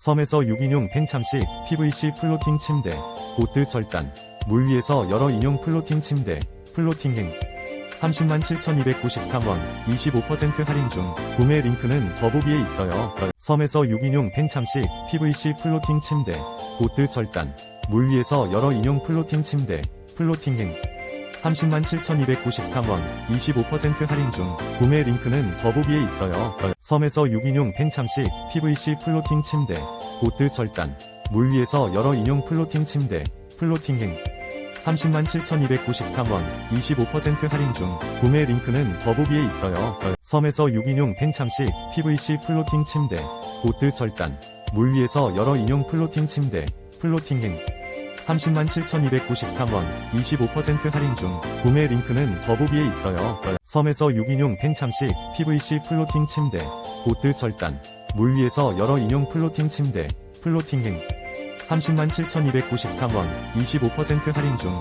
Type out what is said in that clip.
섬에서 6인용 팽창식 PVC 플로팅 침대, 보트 절단, 물 위에서 여러 인용 플로팅 침대, 플로팅 행. 30만 7,293원, 25% 할인 중, 구매 링크는 더보기에 있어요. 섬에서 6인용 팽창식 PVC 플로팅 침대, 보트 절단, 물 위에서 여러 인용 플로팅 침대, 플로팅 행. 30만 7,293원, 25% 할인 중, 구매 링크는 더보기에 있어요. 섬에서 6인용 팽창식 PVC 플로팅 침대, 보트 절단, 물 위에서 여러 인용 플로팅 침대, 플로팅행. 30만 7,293원, 25% 할인 중, 구매 링크는 더보기에 있어요. 섬에서 6인용 팽창식 PVC 플로팅 침대, 보트 절단, 물 위에서 여러 인용 플로팅 침대, 플로팅행. 30만 7,293원, 25% 할인 중, 구매 링크는 더보기에 있어요. 섬에서 6인용 팽창식 PVC 플로팅 침대, 보트 절단, 물 위에서 여러 인용 플로팅 침대, 플로팅 행. 30만 7,293원, 25% 할인 중,